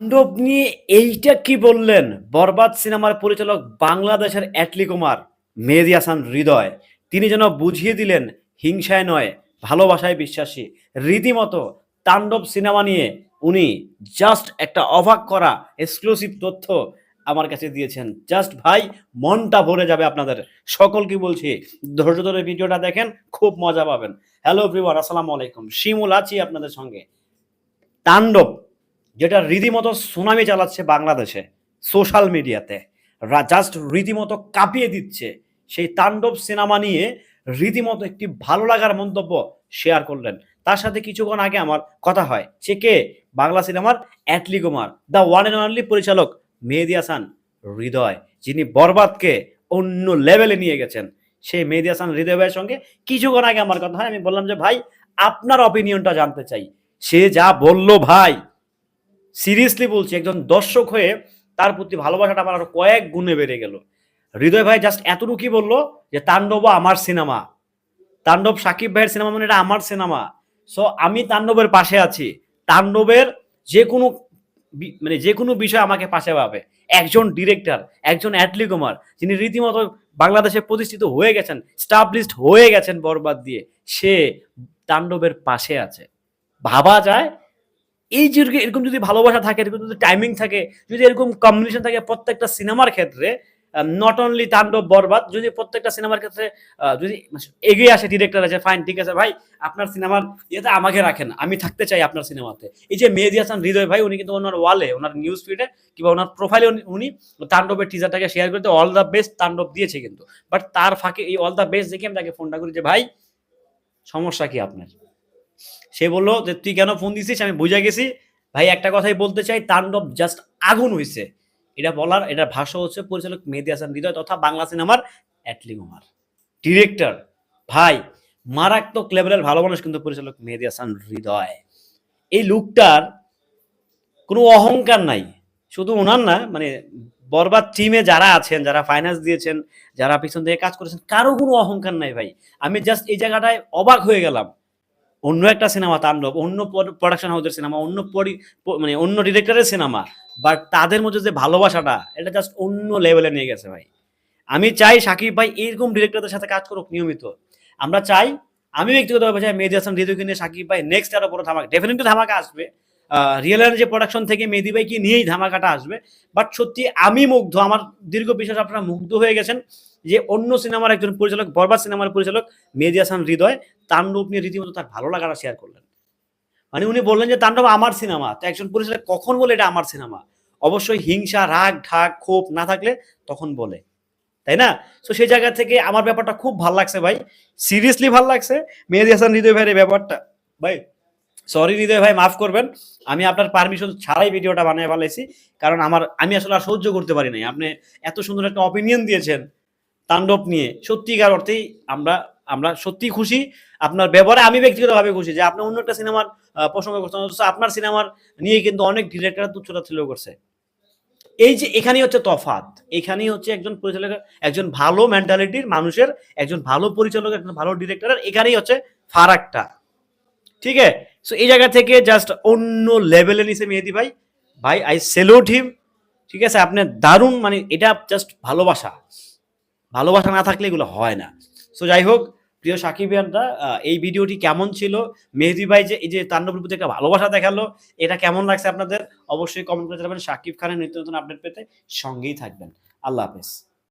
তাণ্ডব নিয়ে এইটা কি বললেন? বরবাদ সিনেমার পরিচালক বাংলাদেশের অ্যাটলি কুমার, মেহেদি হাসান হৃদয়। তিনি যেন বুঝিয়ে দিলেন, হিংসায় নয়, ভালোবাসায় বিশ্বাসী। রীতিমতো তাণ্ডব সিনেমা নিয়ে উনি জাস্ট একটা অবাক করা এক্সক্লুসিভ তথ্য আমার কাছে দিয়েছেন। জাস্ট ভাই, মনটা ভরে যাবে আপনাদের। সকলকে বলছি? ধৈর্য ধরে ভিডিওটা দেখেন, খুব মজা পাবেন। হ্যালো এভরিওয়ান আসসালামু আলাইকুম। শিমুল আছি আপনাদের সঙ্গে। তাণ্ডব যেটা রীতিমতো সুনামি চালাচ্ছে বাংলাদেশে, সোশ্যাল মিডিয়াতে। জাস্ট রীতিমতো কাঁপিয়ে দিচ্ছে সেই তাণ্ডব সিনেমা নিয়ে রীতিমতো একটি ভালো লাগার মন্তব্য শেয়ার করলেন। তার সাথে কিছুক্ষণ আগে আমার কথা হয়, সে কে? বাংলা সিনেমার Atlee Kumar the one and only পরিচালক মেহেদি হাসান হৃদয়, যিনি বরবাদকে অন্য লেভেলে নিয়ে গেছেন। সেই মেহেদি হাসান হৃদয় ভাইয়ের সঙ্গে কিছুক্ষণ আগে আমার কথা হয়, আমি বললাম যে, ভাই, আপনার অপিনিয়নটা জানতে চাই। সে যা বলল, ভাই সিরিয়াসলি বলছি, একজন দর্শক হয়ে তার প্রতি ভালোবাসাটা আমার আরও কয়েক গুণে বেড়ে গেল। হৃদয় ভাই জাস্ট এতটুকুই বলল যে তাণ্ডব আমার সিনেমা তাণ্ডব সাকিব ভাইয়ের সিনেমা মানে এটা আমার সিনেমা সো আমি তাণ্ডবের পাশে আছি। তাণ্ডবের যে কোনো মানে যে কোনো বিষয় আমাকে পাশে পাবে। একজন ডিরেক্টর একজন অ্যাটলি কুমার, যিনি রীতিমতো বাংলাদেশে প্রতিষ্ঠিত হয়ে গেছেন স্টাবলিশড হয়ে গেছেন বরবাদ দিয়ে, সে তাণ্ডবের পাশে আছে। ভাবা যায় এই যে এরকম- যদি ভালোবাসা থাকে, এরকম যদি টাইমিং থাকে, যদি এরকম কম্বিনেশন থাকে প্রত্যেকটা সিনেমার ক্ষেত্রে নট অনলি তাণ্ডব বরবাদ, যদি প্রত্যেকটা সিনেমার ক্ষেত্রে যদি এগিয়ে আসে ডিরেক্টর আছে ফাইন ঠিক আছে ভাই, আপনার সিনেমার ইয়েতে আমাকে রাখেন, আমি থাকতে চাই আপনার সিনেমাতে এই যে মেহেদি হাসান, হৃদয় ভাই, উনি কিন্তু ওনার ওয়ালে ওনার নিউজ ফিডে কিংবা ওনার প্রোফাইলে উনি তাণ্ডবের টিজারটাকে শেয়ার করতে অল দ্য বেস্ট তাণ্ডব দিয়েছে কিন্তু। বাট তার ফাঁকে এই অল দ্য বেস্ট দেখে আমি তাকে ফোনটা করি যে, ভাই, সমস্যা কি আপনার? সে বলল যে, তুই কেন ফোন দিছিস? আমি বুঝে গেছি। ভাই, একটা কথাই বলতে চাই, তাণ্ডব জাস্ট আগুন হইছে। এটা বলার, এটার ভাষা হচ্ছে, পরিচালক মেহেদি হাসান হৃদয় তথা বাংলা সিনেমার অ্যাটলি কুমার। ডিরেক্টর ভাই, মারাত্মক লেভেলের ভালো মানুষ কিন্তু পরিচালক মেহেদি হাসান হৃদয়। এই লুকটার কোনো অহংকার নাই। শুধু ওনার না মানে বরবাদ টিমে যারা আছেন, যারা ফাইন্যান্স দিয়েছেন, যারা পিছন থেকে কাজ করেছেন, কারও কোনো অহংকার নাই ভাই। আমি জাস্ট এই জায়গাটায় অবাক হয়ে গেলাম। অন্য একটা সিনেমা তাণ্ডব, অন্য প্রোডাকশন হাউসের সিনেমা, অন্য পরি মানে অন্য ডিরেক্টরের সিনেমা বাট তাদের মধ্যে যে ভালোবাসাটা, এটা জাস্ট অন্য লেভেলে নিয়ে গেছে ভাই। আমি চাই সাকিব ভাই এরকম ডিরেক্টরদের সাথে কাজ করুক, নিয়মিত। আমরা চাই, আমি ব্যক্তিগতভাবে চাই মেহেদি হাসান, হৃদয়কে নিয়ে সাকিব ভাই নেক্সট আরও বড় ধামাকা ডেফিনেটলি ধামাকা আসবে। রিয়েল যে প্রোডাকশন থেকে মেহেদি ভাইকে নিয়েই ধামাকাটা আসবে বাট সত্যি আমি মুগ্ধ, আমার দীর্ঘ বিশ্বাস আপনারা মুগ্ধ হয়ে গেছেন। যে অন্য সিনেমার একজন পরিচালক, বরবাদ সিনেমার পরিচালক মেহেদি হাসান হৃদয় তাণ্ডব নিয়ে রীতিমতো তার ভালো লাগাটা শেয়ার করলেন। মানে উনি বললেন যে, তাণ্ডব আমার সিনেমা, তো একজন পরিচালক কখন বলে এটা আমার সিনেমা? অবশ্যই হিংসা, রাগ, ঢাক, ক্ষোভ না থাকলে তখন বলে। তাই না? তো সেই জায়গা থেকে আমার ব্যাপারটা খুব ভালো লাগছে ভাই। সিরিয়াসলি ভালো লাগছে। মেহেদি হাসান হৃদয় ভাইয়ের ব্যাপারটা। ভাই সরি হৃদয় ভাই, মাফ করবেন। আমি আপনার পারমিশন ছাড়াই ভিডিওটা বানিয়ে ফেলেছি। কারণ আমার, আমি আসলে আর সহ্য করতে পারি নাই। আপনি এত সুন্দর একটা অপিনিয়ন দিয়েছেন। তাণ্ডব নিয়ে। সত্যিকার অর্থেই আমরা আমরা সত্যি খুশি। আপনার ব্যবহারে আমি ব্যক্তিগতভাবে খুশি যে আপনি অন্য একটা সিনেমার প্রসঙ্গ করছেন আপনার সিনেমার নিয়ে কিন্তু অনেক ডিরেক্টর তুচ্ছতা ছিল করছে। এই যে এখানেই হচ্ছে তফাৎ। এখানেই হচ্ছে একজন পরিচালক, একজন ভালো মেন্টালিটির মানুষের, একজন ভালো পরিচালক একজন ভালো ডিরেক্টরের এখানেই হচ্ছে ফারাকটা। ঠিক আছে? সো এই জায়গা থেকে জাস্ট অন্য লেভেলে নিছে মেহেদি ভাই। ভাই আই সেলুট হিম ঠিক আছে? আপনি দারুণ মানে এটা জাস্ট ভালোবাসা। ভালোবাসা না থাকলে এগুলো হয় না। সো যাই হোক, প্রিয় সাকিবিয়ানরা এই ভিডিওটি কেমন ছিল? মেহেদি ভাই যে, এই যে তাণ্ডবের প্রতি একটা ভালোবাসা দেখাল, এটা কেমন লাগছে আপনাদের? অবশ্যই কমেন্ট করে জানাবেন। সাকিব খানের নিত্য নতুন আপডেট পেতে সঙ্গেই থাকবেন। আল্লাহ হাফেজ।